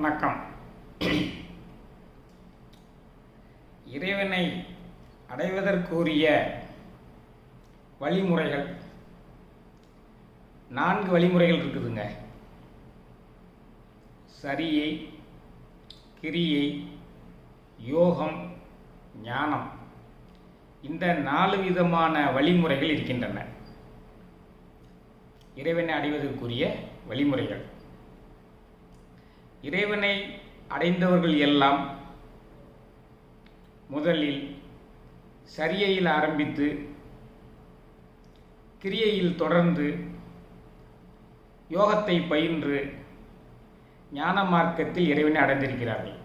வணக்கம். இறைவனை அடைவதற்குரிய வழிமுறைகள். நான்கு வழிமுறைகள் இருக்குதுங்க. சரியை கிரியை யோகம் ஞானம். இந்த நாலு விதமான வழிமுறைகள் இருக்கின்றன. இறைவனை அடைவதற்குரிய வழிமுறைகள். இறைவனை அடைந்தவர்கள் எல்லாம் முதலில் சரியையில் ஆரம்பித்து கிரியையில் தொடர்ந்து யோகத்தை பயின்று ஞான மார்க்கத்தில் இறைவனை அடைந்திருக்கிறார்கள்.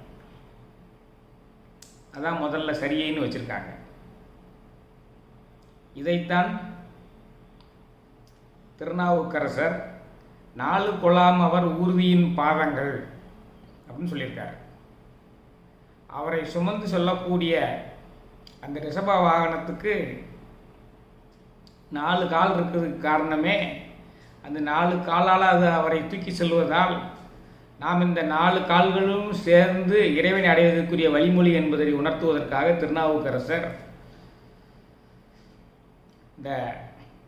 அதான் முதல்ல சரியைன்னு வச்சிருக்காங்க. இதைத்தான் திருநாவுக்கரசர் நாலு கொலாம் அவர் ஊர்தியின் பாதங்கள் அப்படின்னு சொல்லியிருக்காரு. அவரை சுமந்து செல்லக்கூடிய அந்த ரிஷப வாகனத்துக்கு நாலு கால் இருக்கிறதுக்கு காரணமே அந்த நாலு காலால் அது அவரை தூக்கி செல்வதால் நாம் இந்த நாலு கால்களும் சேர்ந்து இறைவனை அடைவதற்குரிய வழிமொழி என்பதை உணர்த்துவதற்காக திருநாவுக்கரசர் இந்த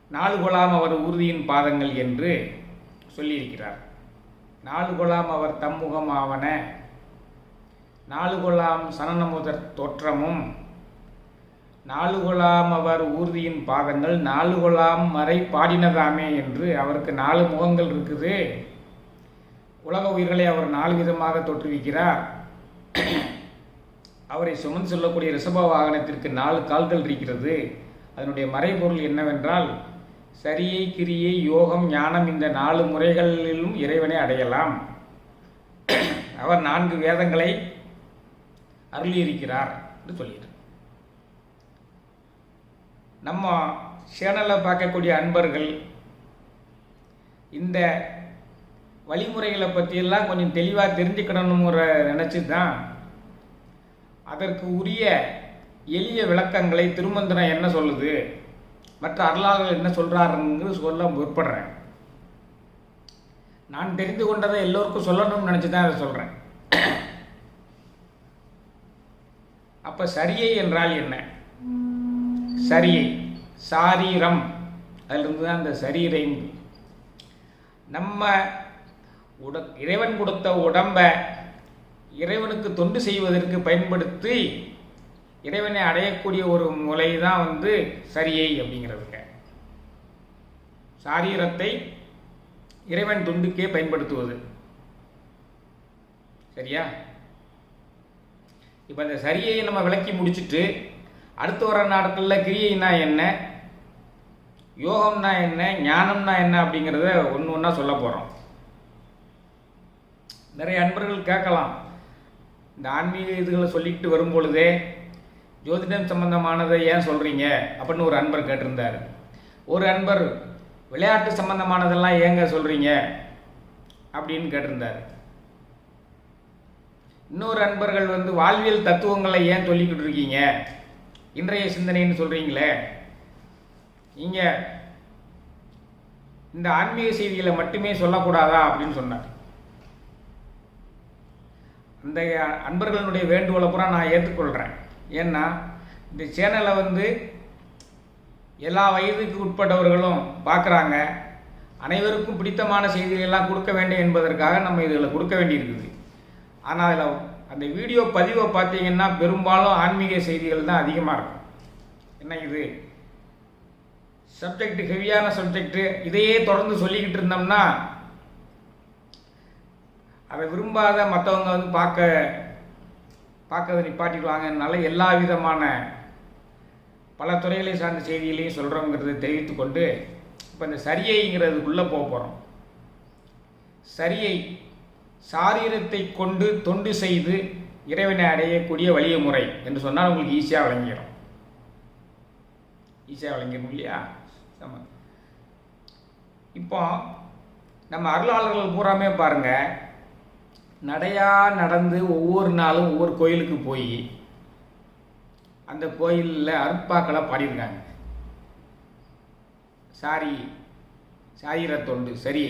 நாலு கொலாம் அவர் உறுதியின் பாதங்கள் என்று சொல்லியிருக்கிறார். நாலு கொலாம் அவர் தம்முகம் ஆவன. நாலு கொலாம் சனநமுதர் தோற்றமும். நாலு கொலாம் அவர் ஊர்தியின் பாதங்கள் நாலு கொலாம் மறை பாடினதாமே என்று அவருக்கு நாலு முகங்கள் இருக்குது. உலக உயிர்களை அவர் நாலு விதமாக தோற்றுவிக்கிறார். அவரை சுமந்து செல்லக்கூடிய ரிஷப வாகனத்திற்கு நாலு கால்கள் இருக்கிறது. அதனுடைய மறைபொருள் என்னவென்றால் சரியை கிரியை யோகம் ஞானம் இந்த நாலு முறைகளிலும் இறைவனை அடையலாம். அவர் நான்கு வேதங்களை அருளியிருக்கிறார் என்று சொல்லிட்டு நம்ம சேனலில் பார்க்கக்கூடிய அன்பர்கள் இந்த வழிமுறைகளை பற்றியெல்லாம் கொஞ்சம் தெளிவாக தெரிஞ்சுக்கணுங்கிற நினச்சி தான் அதற்கு உரிய எளிய விளக்கங்களை திருமந்திரம் என்ன சொல்லுது? மற்ற அருளாளர்கள் என்ன சொல்கிறாருங்கிறது சொல்ல முற்படுறேன். நான் தெரிந்து கொண்டதை எல்லோருக்கும் சொல்லணும்னு நினச்சி தான் அதை சொல்கிறேன் அப்போ சரியை என்றால் என்ன? சரியை சாரீரம். அதிலிருந்து தான் அந்த சரீரை நம்ம உட இறைவன் கொடுத்த உடம்பை இறைவனுக்கு தொண்டு செய்வதற்கு பயன்படுத்தி இறைவனை அடையக்கூடிய ஒரு முறை தான் வந்து சரியை அப்படிங்கிறதுங்க. சாரீரத்தை இறைவன் துண்டுக்கே பயன்படுத்துவது. சரியா? இப்போ இந்த சரியை நம்ம விளக்கி முடிச்சுட்டு அடுத்து வர நாட்களில் கிரியைனா என்ன? யோகம்னா என்ன? ஞானம்னா என்ன அப்படிங்கிறத ஒன்று ஒன்றா சொல்ல போகிறோம் நிறைய அன்பர்கள் கேட்கலாம். இந்த ஆன்மீக இதுகளை சொல்லிட்டு வரும் பொழுதே ஜோதிடம் சம்பந்தமானதை ஏன் சொல்கிறீங்க அப்படின்னு ஒரு அன்பர் கேட்டிருந்தார். ஒரு அன்பர் விளையாட்டு சம்பந்தமானதெல்லாம் ஏங்க சொல்கிறீங்க அப்படின்னு கேட்டிருந்தார். இன்னொரு அன்பர்கள் வந்து வாழ்வியல் தத்துவங்களை ஏன் சொல்லிக்கிட்டு இருக்கீங்க? இன்றைய சிந்தனைன்னு சொல்கிறீங்களே நீங்கள் இந்த ஆன்மீக செய்திகளை மட்டுமே சொல்லக்கூடாதா? அப்படின்னு சொன்னார். அந்த அன்பர்களுடைய வேண்டுகோளை பூரா நான் ஏற்றுக்கொள்கிறேன் ஏன்னா இந்த சேனலை வந்து எல்லா வயதுக்கு உட்பட்டவர்களும் பார்க்குறாங்க. அனைவருக்கும் பிடித்தமான செய்திகளெல்லாம் கொடுக்க வேண்டும் என்பதற்காக நம்ம இதில் கொடுக்க வேண்டியிருக்குது. ஆனால் அதில் அந்த வீடியோ பதிவை பார்த்தீங்கன்னா பெரும்பாலும் ஆன்மீக செய்திகள் தான் அதிகமாக இருக்கும். என்ன இது? சப்ஜெக்ட் ஹெவியான சப்ஜெக்ட்டு இதையே தொடர்ந்து சொல்லிக்கிட்டு இருந்தோம்னா அதை விரும்பாத மற்றவங்க வந்து பார்க்க பார்க்கறதை நிப்பாட்டிடுவாங்கனால எல்லா விதமான பல துறைகளை சார்ந்த செய்திகளையும் சொல்கிறோங்கிறத தெரிவித்து கொண்டு இப்போ இந்த சரியைங்கிறதுக்குள்ளே போக போகிறோம் சரியை சாரீரத்தை கொண்டு தொண்டு செய்து இறைவனை அடையக்கூடிய வழிய முறை என்று சொன்னால் உங்களுக்கு ஈஸியாக விளங்கிடும் ஈஸியாக விளங்கிடும் இல்லையா? ஆமா. இப்போ நம்ம அருளாளர்கள் பூராமே பாருங்கள் நடையா நடந்து ஒவ்வொரு நாளும் ஒவ்வொரு கோயிலுக்கு போய் அந்த கோயிலில் அருட்பாக்களை பாடியிருக்காங்க. சாரி சாயிர தொண்டு சரி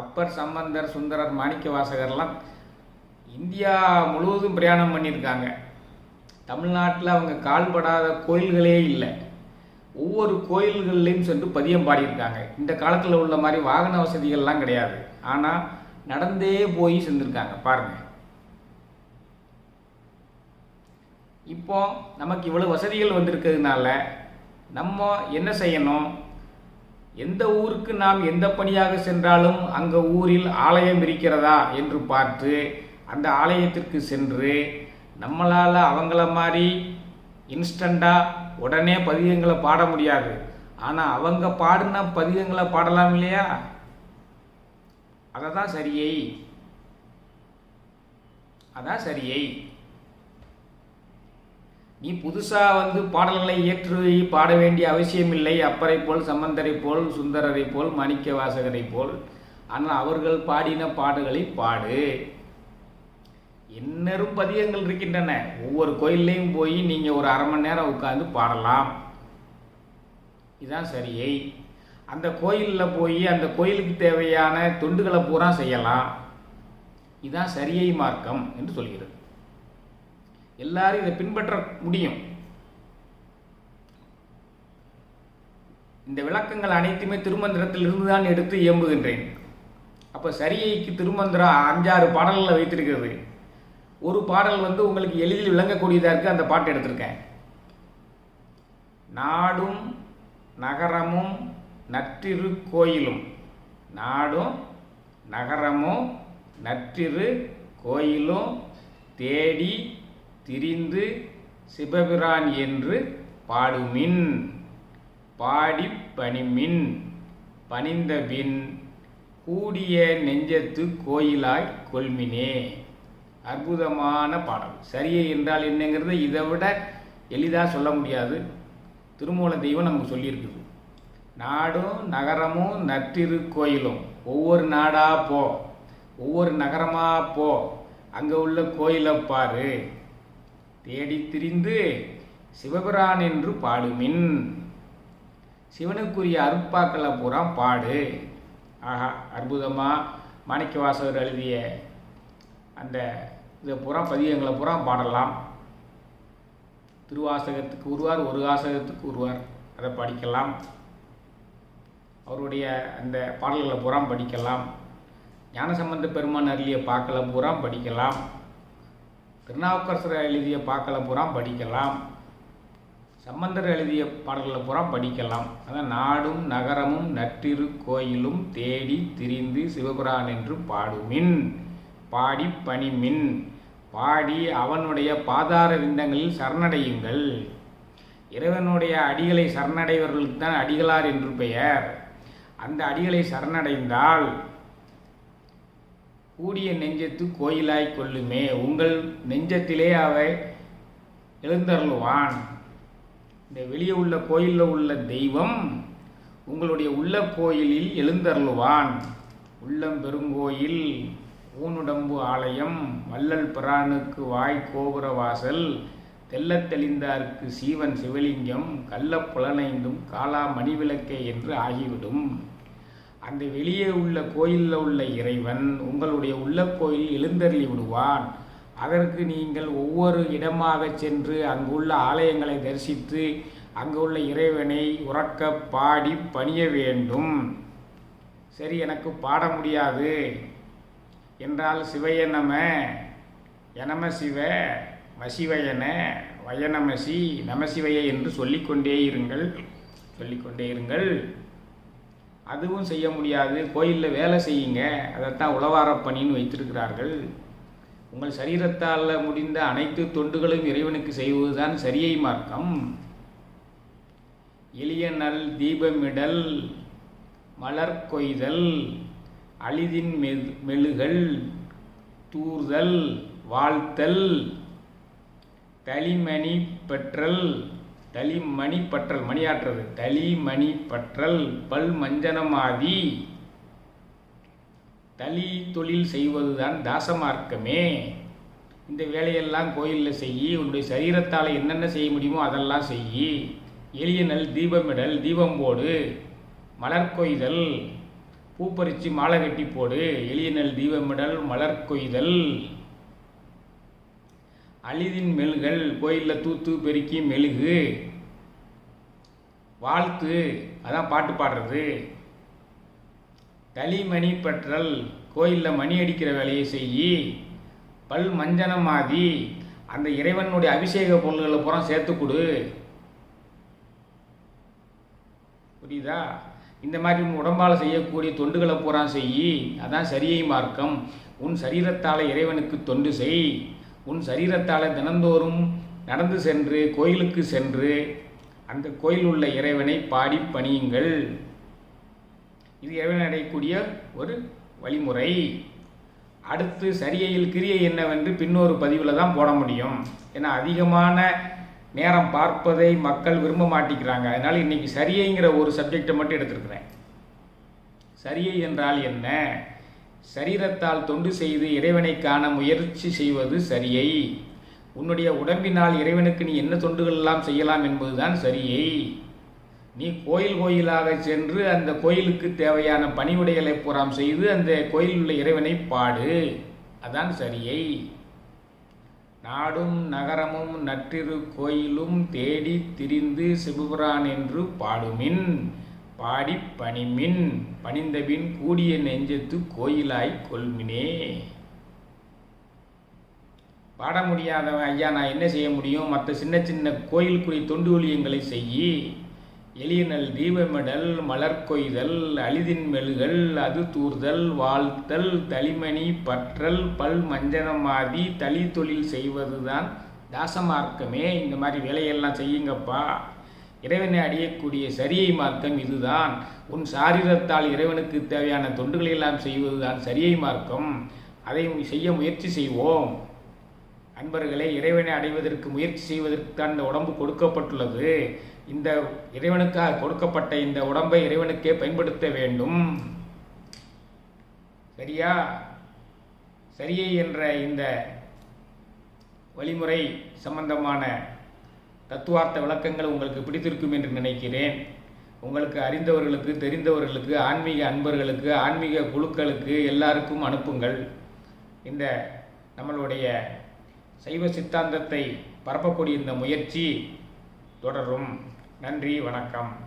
அப்பர் சம்பந்தர் சுந்தரர் மாணிக்க வாசகர்லாம் இந்தியா முழுவதும் பிரயாணம் பண்ணியிருக்காங்க. தமிழ்நாட்டில் அவங்க கால்படாத கோயில்களே இல்லை. ஒவ்வொரு கோயில்கள்லையும் சென்று பதியம் பாடியிருக்காங்க. இந்த காலத்தில் உள்ள மாதிரி வாகன வசதிகள்லாம் கிடையாது. ஆனால் நடந்தே போய் சேர்ந்துருக்காங்க பாருங்கள் இப்போ நமக்கு இவ்வளோ வசதிகள் வந்திருக்கிறதுனால நம்ம என்ன செய்யணும்? எந்த ஊருக்கு நாம் எந்த பணியாக சென்றாலும் அங்கே ஊரில் ஆலயம் இருக்கிறதா என்று பார்த்து அந்த ஆலயத்திற்கு சென்று நம்மளால் அவங்கள மாதிரி இன்ஸ்டண்ட்டாக உடனே பதிகங்களை பாட முடியாது. ஆனால் அவங்க பாடின பதிகங்களை பாடலாம் இல்லையா? அதை தான் சரியை. அதான் சரியை. நீ புதுசாக வந்து பாடல்களை ஏற்றி பாட வேண்டிய அவசியமில்லை. அப்பரை போல் சம்பந்தரை போல் சுந்தரரை போல் மாணிக்க வாசகரை போல். ஆனால் அவர்கள் பாடின பாடுகளை பாடு. இன்னரும் பதியங்கள் இருக்கின்றன. ஒவ்வொரு கோயில்லையும் போய் நீங்கள் ஒரு அரை மணி நேரம் உட்காந்து பாடலாம். இதுதான் சரியை. அந்த கோயிலில் போய் அந்த கோயிலுக்கு தேவையான தொண்டுகளை பூரா செய்யலாம். இதுதான் சரியை மார்க்கம் என்று சொல்கிறது. எல்லாரும் இதை பின்பற்ற முடியும். இந்த விளக்கங்கள் அனைத்துமே திருமந்திரத்தில் இருந்து தான் எடுத்து இயம்புகின்றேன். அப்போ சரியைக்கு திருமந்திரம் அஞ்சாறு பாடல்களை வைத்திருக்கிறது. ஒரு பாடல் வந்து உங்களுக்கு எளிதில் விளங்கக்கூடியதாக இருக்குது அந்த பாட்டு எடுத்திருக்கேன். நாடும் நகரமும் நற்றிரு கோயிலும். நாடும் நகரமும் நற்றிரு கோயிலும் தேடி திரிந்து சிவபிரான் என்று பாடுமின். பாடி பணிமின். பணிந்தபின் கூடிய நெஞ்சத்து கோயிலாய் கொள்மினே. அற்புதமான பாடல். சரியை என்றால் என்னங்கிறத இதை விட எளிதாக சொல்ல முடியாது. திருமூல தெய்வம் நமக்கு சொல்லியிருக்குது. நாடும் நகரமும் நற்றிரு கோயிலும் ஒவ்வொரு நாடாக போ. ஒவ்வொரு நகரமாக போ. அங்கே உள்ள கோயிலை பாரு. தேடி திரிந்து சிவபிரான் என்று பாடுமின். சிவனுக்குரிய அருட்பாக்களை பூரா பாடு. ஆஹா அற்புதமாக மாணிக்க வாசகர் எழுதிய அந்த இதை பூரா பதியங்களை பூரா பாடலாம். திருவாசகத்துக்கு உருவார் ஒரு வாசகத்துக்கு உருவார் அதை படிக்கலாம். அவருடைய அந்த பாடல்களை பூரா படிக்கலாம். ஞானசம்பந்த பெருமான் அருளிய பாக்களை பூரா படிக்கலாம். திருநாவுக்கரசர் எழுதிய பாக்களை பூரா படிக்கலாம். சம்பந்தர் எழுதிய பாடல்களை புறம் படிக்கலாம். அதான் நாடும் நகரமும் நற்றிரு கோயிலும் தேடி திரிந்து சிவபுரான் என்று பாடுமின் பாடி பணிமின். பாடி அவனுடைய பாதார விந்தங்களில் சரணடையுங்கள். இறைவனுடைய அடிகளை சரணடைவர்களுக்கு தான் அடிகளார் என்று பெயர். அந்த அடிகளை சரணடைந்தால் கூடிய நெஞ்சத்து கோயிலாய் கொள்ளுமே. உங்கள் நெஞ்சத்திலே அவை எழுந்தருளுவான். இந்த வெளியே உள்ள கோயிலில் உள்ள தெய்வம் உங்களுடைய உள்ள கோயிலில் எழுந்தருளுவான். உள்ளம் பெருங்கோயில் ஊனுடம்பு ஆலயம் வள்ளல் பிரானுக்கு வாய் கோபுர வாசல் தெல்லத் தெளிந்தார்க்கு சீவன் சிவலிங்கம் கள்ள புலனைந்தும் காலா மணிவிளக்கே என்று ஆகிவிடும். அந்த வெளியே உள்ள கோயிலில் உள்ள இறைவன் உங்களுடைய உள்ள கோயில் எழுந்தருளி விடுவான். அதற்கு நீங்கள் ஒவ்வொரு இடமாக சென்று அங்குள்ள ஆலயங்களை தரிசித்து அங்குள்ள இறைவனை உறக்க பாடி பணிய வேண்டும். சரி எனக்கு பாட முடியாது. என்றால் சிவயனம எனம சிவ வசிவயன வயநமசி நமசிவய என்று சொல்லிக்கொண்டே இருங்கள். சொல்லிக்கொண்டே இருங்கள். அதுவும் செய்ய முடியாது. கோயிலில் வேலை செய்யுங்க. அதைத்தான் உளவாரப் பணின்னு வைத்திருக்கிறார்கள். உங்கள் சரீரத்தால் முடிந்த அனைத்து தொண்டுகளும் இறைவனுக்கு செய்வதுதான் சரியை மார்க்கம். எளிய நல் தீபமிடல் மலர் கொய்தல் அழிதின் மெது மெழுகல் தூர்தல் வாழ்த்தல் தளிமணி பெற்றல் தளிமணி பற்றல் மணியாற்றுறது தளிமணி பற்றல் பல் மஞ்சனமாதி. தளி தொழில் செய்வதுதான் தாசமார்க்கமே. இந்த வேலையெல்லாம் கோயிலில் செய்யி உன்னுடைய சரீரத்தால் என்னென்ன செய்ய முடியுமோ அதெல்லாம் செய்யி. எளியனல் தீபமிடல் தீபம் போடு. மலர் கொய்தல் பூ பறித்து மாலை கட்டி போடு. எளியனல் தீபமிடல் மலர் கொய்தல். அழிதின் மெழுகல் கோயிலில் தூத்து பெருக்கி மெழுகு. வாழ்த்து அதான் பாட்டு பாடுறது. தளிமணி பற்றல் கோயிலில் மணி அடிக்கிற வேலையை செய்யி. பல் மஞ்சனமாதி அந்த இறைவனுடைய அபிஷேக பொருள்களை பூரா சேர்த்து கொடு. புரியுதா? இந்த மாதிரி உன் உடம்பால் செய்யக்கூடிய தொண்டுகளை பூரா செய்யி அதான் சரியை மார்க்கம். உன் சரீரத்தால் இறைவனுக்கு தொண்டு செய். உன் சரீரத்தால் தினந்தோறும் நடந்து சென்று கோயிலுக்கு சென்று அந்த கோயில் உள்ள இறைவனை பாடி பணியுங்கள். இது இறைவன் அடையக்கூடிய ஒரு வழிமுறை. அடுத்து சரியையில் கிரியை என்னவென்று பின்னொரு பதிவில் தான் போட முடியும். ஏன்னா அதிகமான நேரம் பார்ப்பதை மக்கள் விரும்ப மாட்டேங்கிறாங்க. அதனால் இன்றைக்கி சரியைங்கிற ஒரு சப்ஜெக்டை மட்டும் எடுத்திருக்கிறேன். சரியை என்றால் என்ன? சரீரத்தால் தொண்டு செய்து இறைவனை காண முயற்சி செய்வது சரியை. உன்னுடைய உடம்பினால் இறைவனுக்கு நீ என்ன தொண்டுகள் எல்லாம் செய்யலாம் என்பதுதான் சரியை. நீ கோயில் கோயிலாக சென்று அந்த கோயிலுக்கு தேவையான பணிவுடைகளை புறம் செய்து அந்த கோயிலில் உள்ள இறைவனை பாடு. அதான் சரியை. நாடும் நகரமும் நற்றிரு கோயிலும் தேடி திரிந்து சிவபுரான் என்று பாடுமின். பாடி பணிமின் பணிந்தபின் கூடிய நெஞ்சத்து கோயிலாய் கொள்மினே. பாட முடியாதவன் ஐயா நான் என்ன செய்ய முடியும்? மற்ற சின்ன சின்ன கோயிலுக்குரிய தொண்டு ஒழியங்களை செய்யி. எளியனல் தீபமிடல் மலர் கொய்தல் அழிதின் மெழுகல் அது தூர்தல் வாழ்த்தல் தளிமணி பற்றல் பல் மஞ்சனமாதி தளி தொழில் செய்வதுதான் தாசமார்க்கமே இந்த மாதிரி வேலையெல்லாம் செய்யுங்கப்பா. இறைவனை அடையக்கூடிய சரியை மார்க்கம் இதுதான். உன் சாரீரத்தால் இறைவனுக்கு தேவையான தொண்டுகளை எல்லாம் செய்வதுதான் சரியை மார்க்கம். அதை செய்ய முயற்சி செய்வோம். அன்பர்களே இறைவனை அடைவதற்கு முயற்சி செய்வதற்கு தான் இந்த உடம்பு கொடுக்கப்பட்டுள்ளது. இந்த இறைவனுக்காக கொடுக்கப்பட்ட இந்த உடம்பை இறைவனுக்கே பயன்படுத்த வேண்டும். சரியா? சரியை என்ற இந்த வழிமுறை சம்பந்தமான தத்துவார்த்த விளக்கங்கள் உங்களுக்கு பிடித்திருக்கும் என்று நினைக்கிறேன். உங்களுக்கு அறிந்தவர்களுக்கு தெரிந்தவர்களுக்கு ஆன்மீக அன்பர்களுக்கு ஆன்மீக குழுக்களுக்கு எல்லாருக்கும் அனுப்புங்கள். இந்த நம்மளுடைய சைவ சித்தாந்தத்தை பரப்பக்கூடிய இந்த முயற்சி தொடரும். நன்றி வணக்கம்.